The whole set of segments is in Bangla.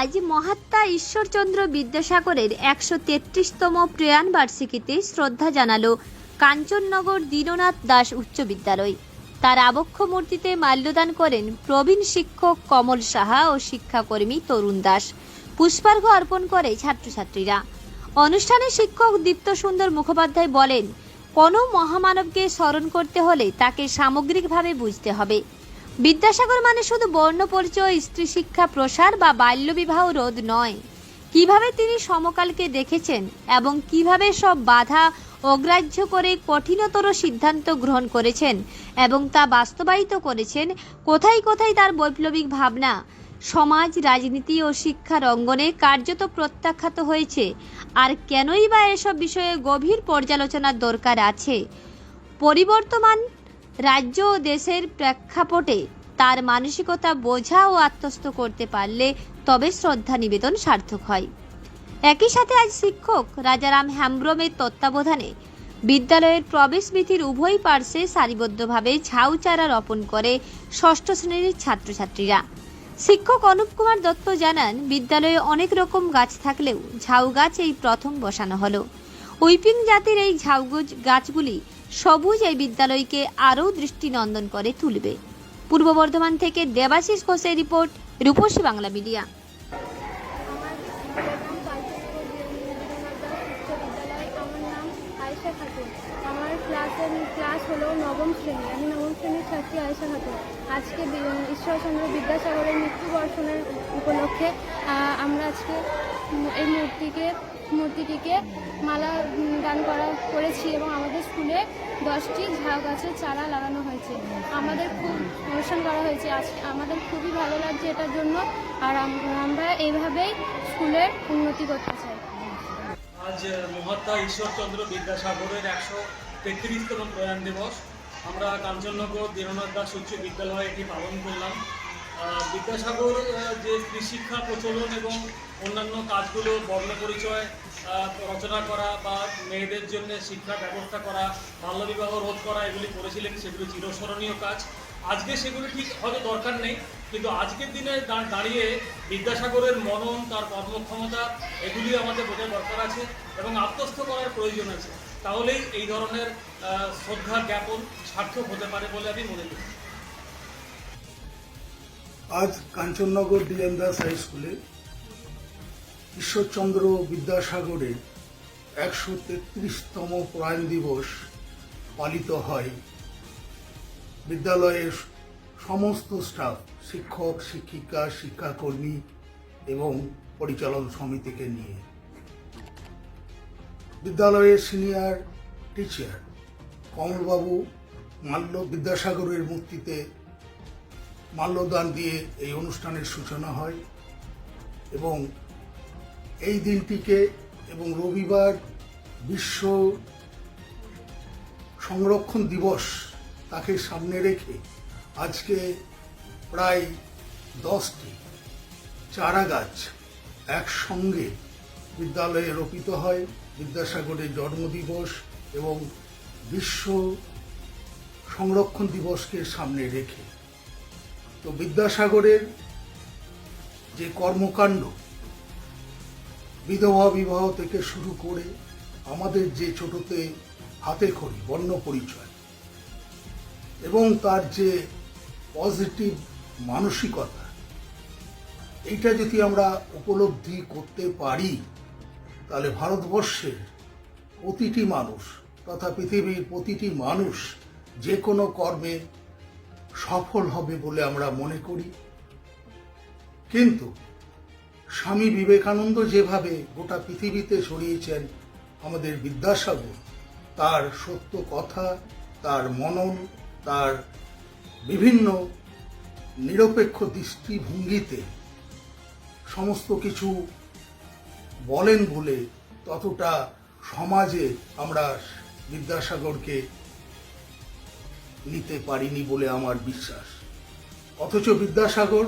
আজ মহাত্মা ঈশ্বরচন্দ্র বিদ্যাসাগরের একশো তেত্রিশতম প্রয়াণ বার্ষিকীতে শ্রদ্ধা জানালো কাঞ্চননগর দীননাথ দাস উচ্চ বিদ্যালয়। তার আবক্ষ মূর্তিতে মাল্যদান করেন প্রবীণ শিক্ষক কমল সাহা ও শিক্ষাকর্মী তরুণ দাস। পুষ্পার্ঘ অর্পণ করে ছাত্রছাত্রীরা। অনুষ্ঠানে শিক্ষক দীপ্ত সুন্দর মুখোপাধ্যায় বলেন, কোনো মহামানবকে স্মরণ করতে হলে তাকে সামগ্রিকভাবে বুঝতে হবে। বিদ্যাসাগর মানে শুধু বর্ণ পরিচয়, স্ত্রী শিক্ষা, প্রসার বা বাল্যবিবাহ রোধ নয়। কীভাবে তিনি সমকালকে দেখেছেন এবং কীভাবে সব বাধা অগ্রাহ্য করে কঠিনতর সিদ্ধান্ত গ্রহণ করেছেন এবং তা বাস্তবায়িত করেছেন, কোথায় কোথায় তার বৈপ্লবিক ভাবনা, সমাজ, রাজনীতি ও শিক্ষার অঙ্গনে কার্যত প্রত্যাখ্যাত হয়েছে, আর কেনই বা এসব বিষয়ে গভীর পর্যালোচনার দরকার আছে? পরিবর্তমান রাজ্য ও দেশের প্রেক্ষাপটে তার মানসিকতা বোঝা ও আত্মস্থ করতে পারলে তবে শ্রদ্ধা নিবেদন সার্থক হয়। একই সাথে আজ শিক্ষক রাজারাম হ্যামব্রমের তত্ত্বাবধানে বিদ্যালয়ের প্রবেশবিধির উভয় পার্শ্বে সারিবদ্ধভাবে ঝাউ চারা রোপণ করে ষষ্ঠ শ্রেণির ছাত্রছাত্রীরা। শিক্ষক অনুপ কুমার দত্ত জানান, বিদ্যালয়ে অনেক রকম গাছ থাকলেও ঝাউ গাছ এই প্রথম বসানো হলো। উইপিং জাতির এই ঝাউ গাছগুলি সবুজ এই বিদ্যালয়কে আরও দৃষ্টিনন্দন করে তুলবে। পূর্ব বর্ধমান থেকে দেবাশিস ঘোষের রিপোর্ট, রূপসী বাংলা মিডিয়া। আমার ক্লাসের ক্লাস হলো নবম শ্রেণি। আমি নবম শ্রেণির ছাত্রী আয়েশা খাতুন আজকে ঈশ্বরচন্দ্র বিদ্যাসাগরের মৃত্যুবর্ষণের উপলক্ষে আমরা আজকে এই মূর্তিকে মূর্তিটিকে মালা দান করা করেছি এবং আমাদের স্কুলে দশটি ঝাউ গাছের চারা লাগানো হয়েছে। আমাদের খুব অনুষ্ঠান করা হয়েছে। আজ আমাদের খুবই ভালো লাগছে এটার জন্য। আর আমরা এইভাবেই স্কুলের উন্নতি করতে চাই। আজ মহাত্মা ঈশ্বরচন্দ্র বিদ্যাসাগরের একশো তেত্রিশতম প্রয়াণ দিবস। আমরা কাঞ্চননগর দীননাথ দাস উচ্চ বিদ্যালয়ে এটি পালন করলাম। বিদ্যাসাগর যে শিক্ষা প্রচলন এবং অন্যান্য কাজগুলো বর্ণ পরিচয় রচনা করা বা মেয়েদের জন্য শিক্ষা ব্যবস্থা করা বাল্যবিবাহ রোধ করা, এগুলি করেছিলেন, সেগুলি চিরস্মরণীয় কাজ। আজকে সেগুলি ঠিক হয়তো দরকার নেই, কিন্তু আজকের দিনে দাঁড়িয়ে বিদ্যাসাগরের মনন, তার কর্মক্ষমতা, এগুলি আমাদের বোঝার দরকার আছে এবং আত্মস্থ করার প্রয়োজন আছে। তাহলেই এই ধরনের শ্রদ্ধা জ্ঞাপন সার্থক হতে পারে বলে আমি মনে করি। আজ কাঞ্চননগর ডিএম দাস হাই স্কুলে ঈশ্বরচন্দ্র বিদ্যাসাগরের একশো তেত্রিশতম প্রয়াণ দিবস পালিত হয়। বিদ্যালয়ের সমস্ত স্টাফ, শিক্ষক, শিক্ষিকা, শিক্ষাকর্মী এবং পরিচালন সমিতিকে নিয়ে। বিদ্যালয়ের সিনিয়র টিচার কমলবাবু মাল্য বিদ্যাসাগরের মূর্তিতে মাল্যদান দিয়ে এই অনুষ্ঠানের সূচনা হয় এবং এই দিনটিকে এবং রবিবার বিশ্ব সংরক্ষণ দিবস তাকে সামনে রেখে আজকে প্রায় দশটি চারা গাছ একসঙ্গে বিদ্যালয়ে রোপিত হয়। বিদ্যাসাগরের জন্মদিবস এবং বিশ্ব সংরক্ষণ দিবসকে সামনে রেখে। তো বিদ্যাসাগরের যে কর্মকাণ্ড, বিধবা বিবাহ থেকে শুরু করে আমাদের যে ছোটতে হাতে খড়ি, বর্ণ পরিচয় এবং তার যে পজিটিভ মানসিকতা, এইটা যদি আমরা উপলব্ধি করতে পারি, তাহলে ভারতবর্ষের প্রতিটি মানুষ তথা পৃথিবীর প্রতিটি মানুষ যে কোনো কর্মে সফল হবে বলে আমরা মনে করি। কিন্তু স্বামী বিবেকানন্দ যেভাবে গোটা পৃথিবীতে ছড়িয়েছেন, আমাদের বিদ্যাসাগর, তার সত্য কথা, তার মনন, তার বিভিন্ন নিরপেক্ষ দৃষ্টিভঙ্গিতে সমস্ত কিছু বলেন বলে ততটা সমাজে আমরা বিদ্যাসাগরকে নিতে পারিনি বলে আমার বিশ্বাস। অথচ বিদ্যাসাগর,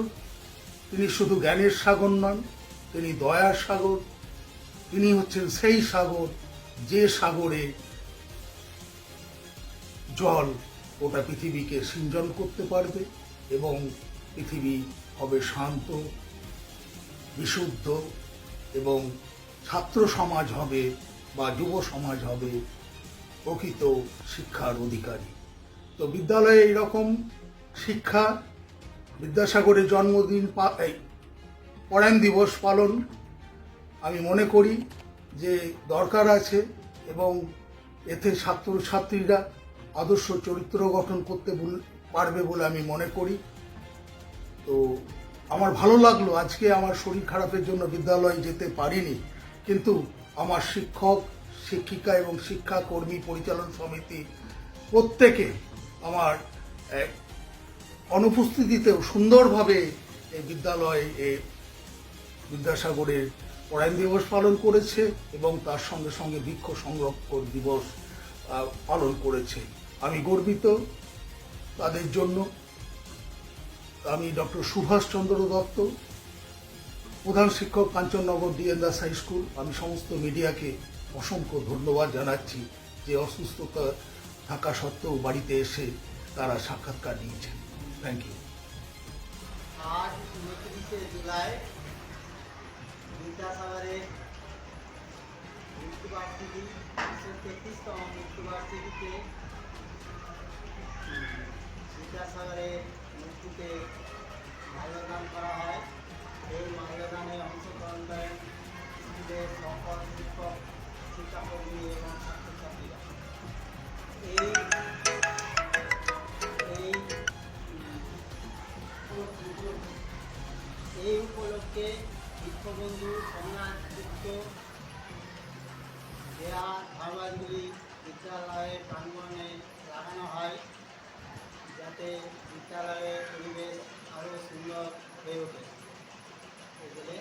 তিনি শুধু জ্ঞানের সাগর নন, তিনি দয়ার সাগর, তিনি হচ্ছেন সেই সাগর যে সাগরে জল গোটা পৃথিবীকে সিঞ্চন করতে পারবে এবং পৃথিবী হবে শান্ত, বিশুদ্ধ এবং ছাত্র সমাজ হবে বা যুব সমাজ হবে প্রকৃত শিক্ষার অধিকারী। তো বিদ্যালয়ে এইরকম শিক্ষা বিদ্যাসাগরের জন্মদিন এই পরায়ণ দিবস পালন আমি মনে করি যে দরকার আছে এবং এতে ছাত্রছাত্রীরা আদর্শ চরিত্র গঠন করতে পারবে বলে আমি মনে করি। তো আমার ভালো লাগল, আজকে আমার শরীর খারাপের জন্য বিদ্যালয়ে যেতে পারিনি, কিন্তু আমার শিক্ষক, শিক্ষিকা এবং শিক্ষাকর্মী পরিচালন সমিতি প্রত্যেকে আমার অনুপস্থিতিতেও সুন্দরভাবে এই বিদ্যালয়ে বিদ্যাসাগরের পরায়ণ দিবস পালন করেছে এবং তার সঙ্গে সঙ্গে বৃক্ষ সংরক্ষণ দিবস পালন করেছে। আমি গর্বিত তাদের জন্য। আমি ডক্টর সুভাষচন্দ্র দত্ত, প্রধান শিক্ষক Kanchannagar D N Das high school. আমি সমস্ত মিডিয়াকে অসংখ্য ধন্যবাদ জানাচ্ছি যে অসুস্থতা থাকা সত্ত্বেও বাড়িতে এসে তারা সাক্ষাৎকার নিয়েছেন। থ্যাংক ইউ আজ উনত্রিশে জুলাই বিদ্যাসাগরের মৃত্যুবার্ষিকী একশো তেত্রিশতম মৃত্যুবার্ষিকীতে বিদ্যাসাগরের মূর্তিতে মাল্যদান করা হয়। এই মাল্যদানে অংশগ্রহণ করেন স্কুলের সকল শিক্ষক, শিক্ষাকর্মী এবং ধারবাজগুলি বিদ্যালয়ের প্রাঙ্গণে লাগানো হয় যাতে বিদ্যালয়ের পরিবেশ আরও সুন্দর হয়ে ওঠে। এগুলো